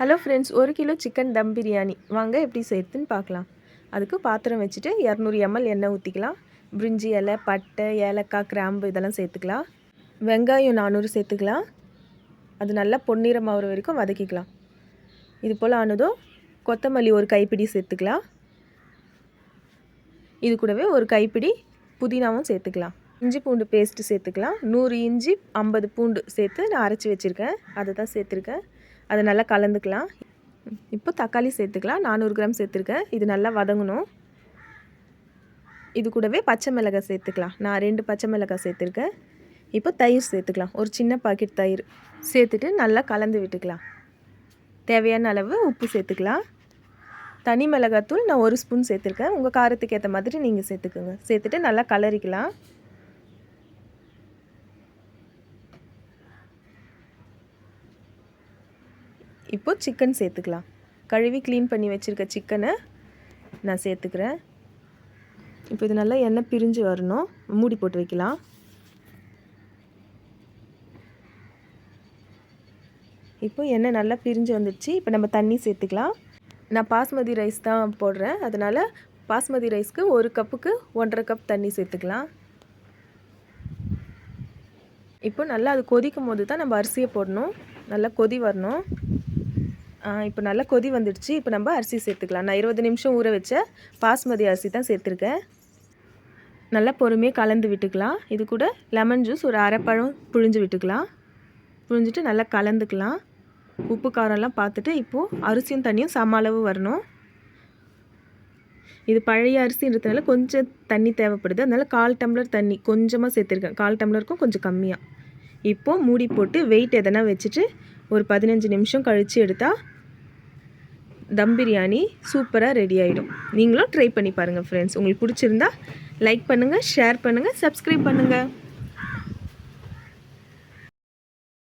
Hello friends ஒரு kilo chicken dum biryani வாங்க எப்படி சேர்த்துன்னு பார்க்கலாம். அதுக்கு பாத்திரம் வச்சுட்டு இரநூறு எம்எல் எண்ணெய் ஊற்றிக்கலாம் பிரிஞ்சி இலை பட்டை ஏலக்காய் கிராம்பு இதெல்லாம் சேர்த்துக்கலாம். வெங்காயம் நானூறு சேர்த்துக்கலாம். அது நல்லா பொன்னிறம் ஆகிற வரைக்கும் வதக்கிக்கலாம். இது போல் ஆனதும் கொத்தமல்லி ஒரு கைப்பிடி சேர்த்துக்கலாம். இது கூடவே ஒரு கைப்பிடி புதினாவும் சேர்த்துக்கலாம். இஞ்சி பூண்டு பேஸ்ட்டு சேர்த்துக்கலாம். நூறு இஞ்சி ஐம்பது பூண்டு சேர்த்து நான் அரைச்சி வச்சுருக்கேன். அதை தான் சேர்த்துருக்கேன். அதை நல்லா கலந்துக்கலாம். இப்போ தக்காளி சேர்த்துக்கலாம். நானூறு கிராம் சேர்த்துருக்கேன். இது நல்லா வதங்கணும். இது கூடவே பச்சை மிளகாய் சேர்த்துக்கலாம். நான் ரெண்டு பச்சை மிளகாய் சேர்த்துருக்கேன். இப்போ தயிர் சேர்த்துக்கலாம். ஒரு சின்ன பாக்கெட் தயிர் சேர்த்துட்டு நல்லா கலந்து விட்டுக்கலாம். தேவையான அளவு உப்பு சேர்த்துக்கலாம். தனி மிளகாத்தூள் நான் ஒரு ஸ்பூன் சேர்த்துருக்கேன். உங்கள் காரத்துக்கு ஏற்ற மாதிரி நீங்கள் சேர்த்துக்கோங்க. சேர்த்துட்டு நல்லா கலரிக்கலாம். இப்போது சிக்கன் சேர்த்துக்கலாம். கழுவி க்ளீன் பண்ணி வச்சுருக்க சிக்கனை நான் சேர்த்துக்கிறேன். இப்போ இது நல்லா எண்ணெய் பிரிஞ்சு வரணும். மூடி போட்டு வைக்கலாம். இப்போ எண்ணெய் நல்லா பிரிஞ்சு வந்துடுச்சு. இப்போ நம்ம தண்ணி சேர்த்துக்கலாம். நான் பாஸ்மதி ரைஸ் தான் போடுறேன். அதனால் பாஸ்மதி ரைஸ்க்கு ஒரு கப்புக்கு ஒன்றரை கப் தண்ணி சேர்த்துக்கலாம். இப்போ நல்லா அது கொதிக்கும் போது தான் நம்ம அரிசியை போடணும். நல்லா கொதி வரணும். இப்போ நல்லா கொதி வந்துடுச்சு. இப்போ நம்ம அரிசி சேர்த்துக்கலாம். நான் இருபது நிமிஷம் ஊற வச்ச பாஸ்மதி அரிசி தான் சேர்த்துருக்கேன். நல்லா பொறுமையாக கலந்து விட்டுக்கலாம். இது கூட லெமன் ஜூஸ் ஒரு அரைப்பழம் புழிஞ்சு விட்டுக்கலாம். புழிஞ்சிட்டு நல்லா கலந்துக்கலாம். உப்பு காரம்லாம் பார்த்துட்டு இப்போது அரிசியும் தண்ணியும் சம அளவு வரணும். இது பழைய அரிசின்றதுனால கொஞ்சம் தண்ணி தேவைப்படுது. அதனால் கால் டம்ளர் தண்ணி கொஞ்சமாக சேர்த்துருக்கேன். கால் டம்ளருக்கும் கொஞ்சம் கம்மியாக இப்போது மூடி போட்டு வெயிட் எதனா வச்சுட்டு ஒரு பதினஞ்சு நிமிஷம் கழித்து எடுத்தால் தம் பிரியாணி சூப்பராக ரெடி ஆகிடும் நீங்களும் ட்ரை பண்ணி பாருங்கள் ஃப்ரெண்ட்ஸ் உங்களுக்கு பிடிச்சிருந்தா லைக் பண்ணுங்கள் ஷேர் பண்ணுங்கள் சப்ஸ்கிரைப் பண்ணுங்கள்